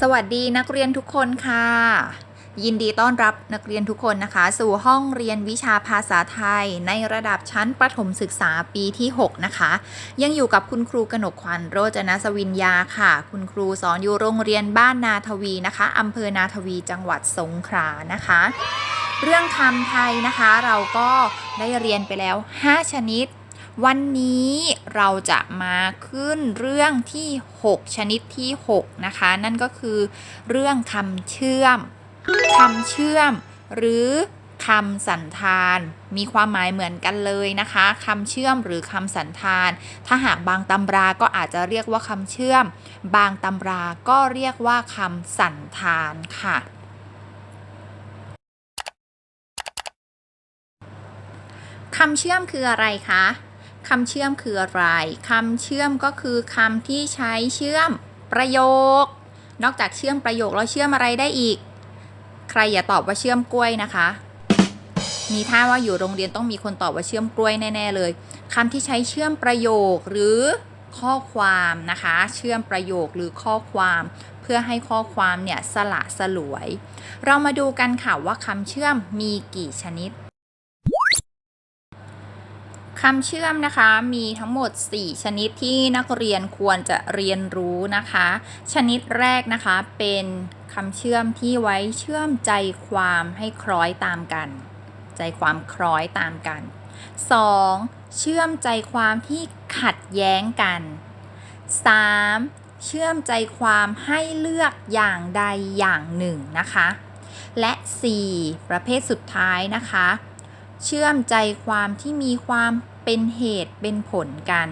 สวัสดีนักเรียนทุกคนค่ะ ยินดีต้อนรับนักเรียนทุกคนนะคะ สู่ห้องเรียนวิชาภาษาไทย ในระดับชั้นประถมศึกษาปีที่ 6 นะคะ ยังอยู่กับคุณครูกนกขวัญโรจนสวินยาค่ะ คุณครูสอนอยู่โรงเรียนบ้านนาทวีนะคะอำเภอนาทวีจังหวัดสงขลานะคะ เรื่องคำไทยนะคะเราก็ได้เรียนไปแล้ว 5 ชนิด วันนี้เราจะมาขึ้นเรื่องที่ 6 ชนิดที่ 6 นะคะ นั่นก็คือ เรื่องคำเชื่อมคำเชื่อม หรือคำสันธานมีความหมายเหมือนกันเลยนะคะคำเชื่อมหรือคำสันธาน ถ้าหากบางตำราก็อาจจะเรียกว่าคำเชื่อม บางตำราก็เรียกว่าคำสันธานค่ะ คำเชื่อมคืออะไรคะ คำเชื่อมคืออะไรคำเชื่อมก็คือคำที่ใช้เชื่อมประโยค นอกจากเชื่อมประโยคแล้วเชื่อมอะไรได้อีก ใครอย่าตอบว่าเชื่อมกล้วยนะคะ มีท่าว่าอยู่โรงเรียนต้องมีคนตอบว่าเชื่อมกล้วยแน่ ๆ เลยคำที่ใช้เชื่อมประโยคหรือข้อความนะคะ เชื่อมประโยคหรือข้อความเพื่อให้ข้อความเนี่ยสละสลวย เรามาดูกันค่ะว่าคำเชื่อมมีกี่ชนิด คำเชื่อมนะคะมีทั้งหมด 4 ชนิดที่นักเรียนควรจะเรียนรู้นะคะ ชนิดแรกนะคะเป็นคำเชื่อมที่ไว้เชื่อมใจความให้คล้อยตามกัน ใจความคล้อยตามกัน 2. เชื่อมใจความที่ขัดแย้งกัน 3. เชื่อมใจความให้เลือกอย่างใดอย่างหนึ่งนะคะ และ 4. ประเภทสุดท้ายนะคะ เชื่อมใจความที่มีความเป็นเหตุเป็นผลกัน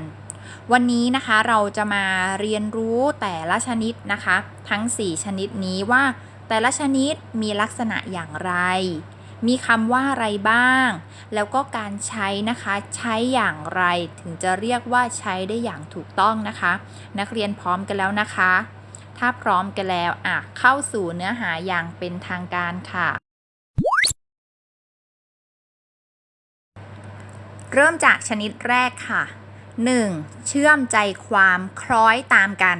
วันนี้นะคะเราจะมาเรียนรู้แต่ละชนิดนะคะ ทั้ง 4 ชนิดนี้ว่า แต่ละชนิดมีลักษณะอย่างไร มีคำว่าอะไรบ้าง แล้วก็การใช้นะคะ ใช้อย่างไรถึงจะเรียกว่าใช้ได้อย่างถูกต้องนะคะ นักเรียนพร้อมกันแล้วนะคะ ถ้าพร้อมกันแล้วอะเข้าสู่เนื้อหาอย่างเป็นทางการค่ะ เริ่มจากชนิดแรกค่ะ 1. เชื่อมใจความคล้อยตามกัน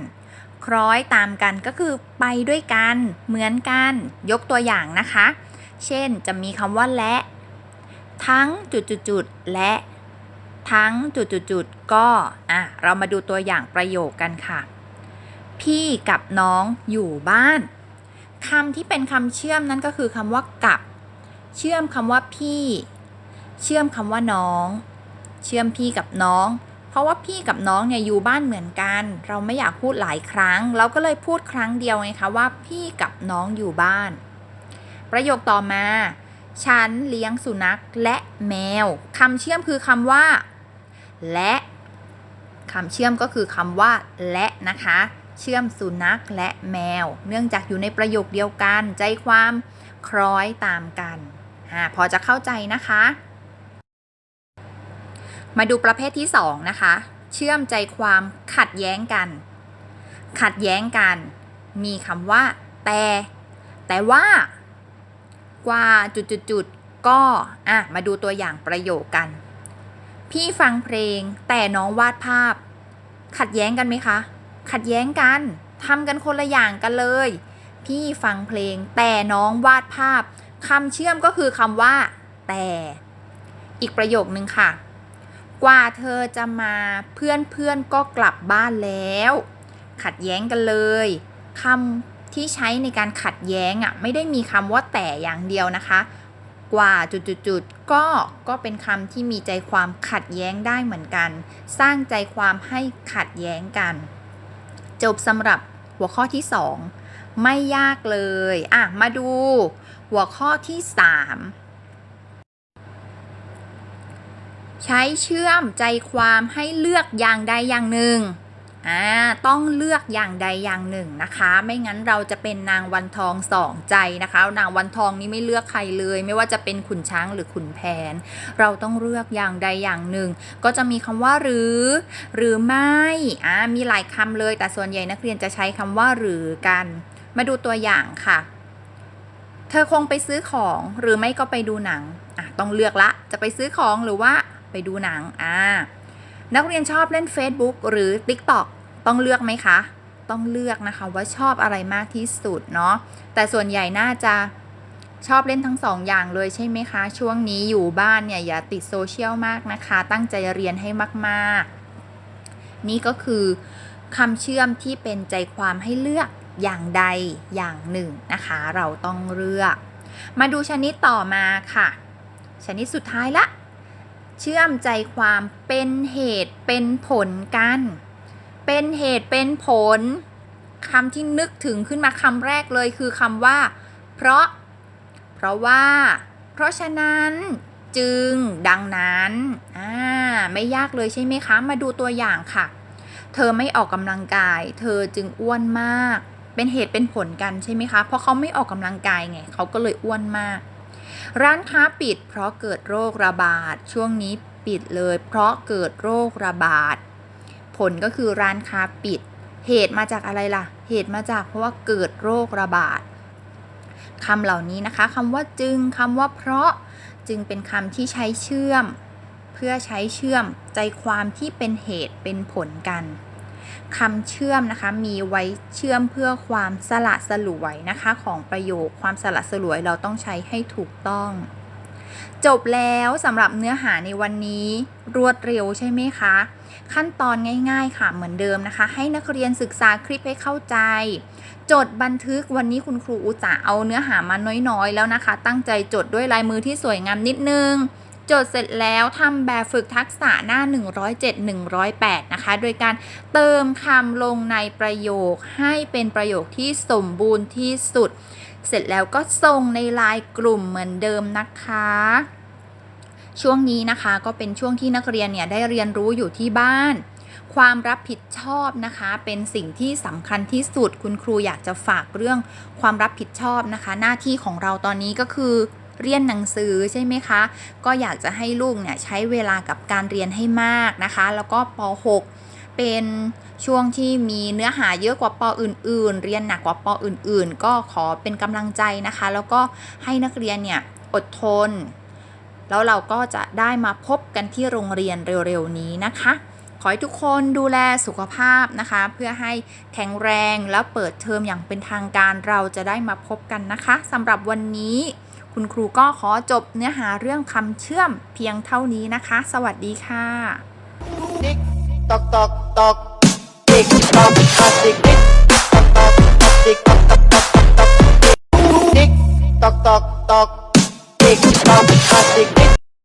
คล้อยตามกันก็คือไปด้วยกัน เหมือนกัน ยกตัวอย่างนะคะ เช่นจะมีคำว่าและ ทั้งจุดๆและ ทั้งจุดๆๆก็อะเรามาดูตัวอย่างประโยคกันค่ะ พี่กับน้องอยู่บ้านคำที่เป็นคำเชื่อมนั่นก็คือคำว่ากับ เชื่อมคำว่าพี่ เชื่อมคำว่าน้อง เชื่อมพี่กับน้อง เพราะว่าพี่กับน้องเนี่ยอยู่บ้านเหมือนกัน เราไม่อยากพูดหลายครั้ง เราก็เลยพูดครั้งเดียวไงคะว่าพี่กับน้องอยู่บ้าน ประโยคต่อมา ฉันเลี้ยงสุนัขและแมวคำเชื่อมคือคำว่า และคำเชื่อมก็คือคำว่า และนะคะ เชื่อมสุนัขและแมว เนื่องจากอยู่ในประโยคเดียวกัน ใจความคล้อยตามกันอพอจะเข้าใจนะคะ มาดูประเภทที่2นะคะ เชื่อมใจความขัดแย้งกัน ขัดแย้งกัน มีคำว่า แต่ แต่ว่า กว่าจุดๆๆก็อะมาดูตัวอย่างประโยคกัน พี่ฟังเพลงแต่น้องวาดภาพ ขัดแย้งกันไหมคะ ขัดแย้งกันทำกันคนละอย่างกันเลย พี่ฟังเพลงแต่น้องวาดภาพคำเชื่อมก็คือคำว่า แต่ อีกประโยคนึงค่ะ กว่าเธอจะมาเพื่อนเพื่อนๆก็กลับบ้านแล้ว ขัดแย้งกันเลยคำที่ใช้ในการขัดแย้งอะไม่ได้มีคำว่าแต่อย่างเดียวนะคะ กว่าจุดๆก็ก็เป็นคำที่มีใจความขัดแย้งได้เหมือนกัน สร้างใจความให้ขัดแย้งกัน จบสำหรับหัวข้อที่ 2 ไม่ยากเลย อะ มาดู หัวข้อที่ 3 ใช้เชื่อมใจความให้เลือกอย่างใดอย่างหนึ่งอ่าต้องเลือกอย่างใดอย่างหนึ่งนะคะ ไม่งั้นเราจะเป็นนางวันทองสองใจนะคะ นางวันทองนี่ไม่เลือกใครเลย ไม่ว่าจะเป็นขุนช้างหรือขุนแผน เราต้องเลือกอย่างใดอย่างหนึ่ง ก็จะมีคำว่าหรือ หรือไม่อ่ามีหลายคำเลย แต่ส่วนใหญ่นักเรียนจะใช้คำว่าหรือกัน มาดูตัวอย่างค่ะ เธอคงไปซื้อของหรือไม่ก็ไปดูหนังอะต้องเลือกละ จะไปซื้อของหรือว่า ไปดูหนังอ่านักเรียนชอบเล่น Facebook หรือ TikTok ต้องเลือกไหมคะ ต้องเลือกนะคะว่าชอบอะไรมากที่สุดเนาะแต่ส่วนใหญ่น่าจะชอบเล่นทั้งสองอย่างเลยใช่ไหมคะ ช่วงนี้อยู่บ้านเนี่ยอย่าติดโซเชียลมากนะคะ ตั้งใจเรียนให้มากๆ นี่ก็คือคำเชื่อมที่เป็นใจความให้เลือกอย่างใดอย่างหนึ่งนะคะ เราต้องเลือก มาดูชนิดต่อมาค่ะ ชนิดสุดท้ายละ เชื่อมใจความเป็นเหตุเป็นผลกัน เป็นเหตุเป็นผลคำที่นึกถึงขึ้นมาคำแรกเลยคือคำว่า เพราะ เพราะว่า เพราะฉะนั้นจึงดังนั้นอ่าไม่ยากเลยใช่ไหมคะ มาดูตัวอย่างค่ะ เธอไม่ออกกำลังกาย เธอจึงอ้วนมาก เป็นเหตุเป็นผลกันใช่ไหมคะ เพราะเขาไม่ออกกำลังกายไงเขาก็เลยอ้วนมาก ร้านค้าปิดเพราะเกิดโรคระบาด ช่วงนี้ปิดเลย เพราะเกิดโรคระบาด ผลก็คือร้านค้าปิด เหตุมาจากอะไรล่ะ เหตุมาจากเพราะว่าเกิดโรคระบาดคำเหล่านี้นะคะคำว่าจึงคำว่าเพราะจึงเป็นคำที่ใช้เชื่อม เพื่อใช้เชื่อมใจความที่เป็นเหตุเป็นผลกันคำเชื่อมนะคะมีไว้ เชื่อมเพื่อความสละสลวยนะคะของประโยคความสละสลวยเราต้องใช้ให้ถูกต้อง จบแล้วสำหรับเนื้อหาในวันนี้รวดเร็วใช่ไหมคะ ขั้นตอนง่ายๆค่ะเหมือนเดิมนะคะ ให้นักเรียนศึกษาคลิปให้เข้าใจ จดบันทึกวันนี้คุณครูอุตส่าห์เอาเนื้อหามาน้อยๆ แล้วนะคะ ตั้งใจจดด้วยลายมือที่สวยงามนิดนึง จดเสร็จแล้วทำแบบฝึกทักษะหน้า 107 108 นะคะ โดยการเติมคำลงในประโยคให้เป็นประโยคที่สมบูรณ์ที่สุด เสร็จแล้วก็ส่งในไลน์กลุ่มเหมือนเดิมนะคะช่วงนี้นะคะก็เป็นช่วงที่นักเรียนเนี่ยได้เรียนรู้อยู่ที่บ้าน ความรับผิดชอบนะคะ เป็นสิ่งที่สำคัญที่สุดคุณครูอยากจะฝากเรื่องความรับผิดชอบนะคะ หน้าที่ของเราตอนนี้ก็คือ เรียนหนังสือใช่ไหมคะ ก็อยากจะให้ลูกเนี่ยใช้เวลากับการเรียนให้มากนะคะ แล้วก็ป .6 เป็นช่วงที่มีเนื้อหาเยอะกว่าปอื่น ๆ เรียนหนักกว่าปอื่น ๆ ก็ขอเป็นกำลังใจนะคะ แล้วก็ให้นักเรียนเนี่ยอดทน แล้วเราก็จะได้มาพบกันที่โรงเรียนเร็ว ๆ นี้นะคะ ขอให้ทุกคนดูแลสุขภาพนะคะ เพื่อให้แข็งแรงแล้วเปิดเทอมอย่างเป็นทางการเราจะได้มาพบกันนะคะสำหรับวันนี้ คุณครูก็ขอจบเนื้อหาเรื่องคำเชื่อมเพียงเท่านี้นะคะ สวัสดีค่ะตอกตอกตอกติ๊กตอกติ๊ก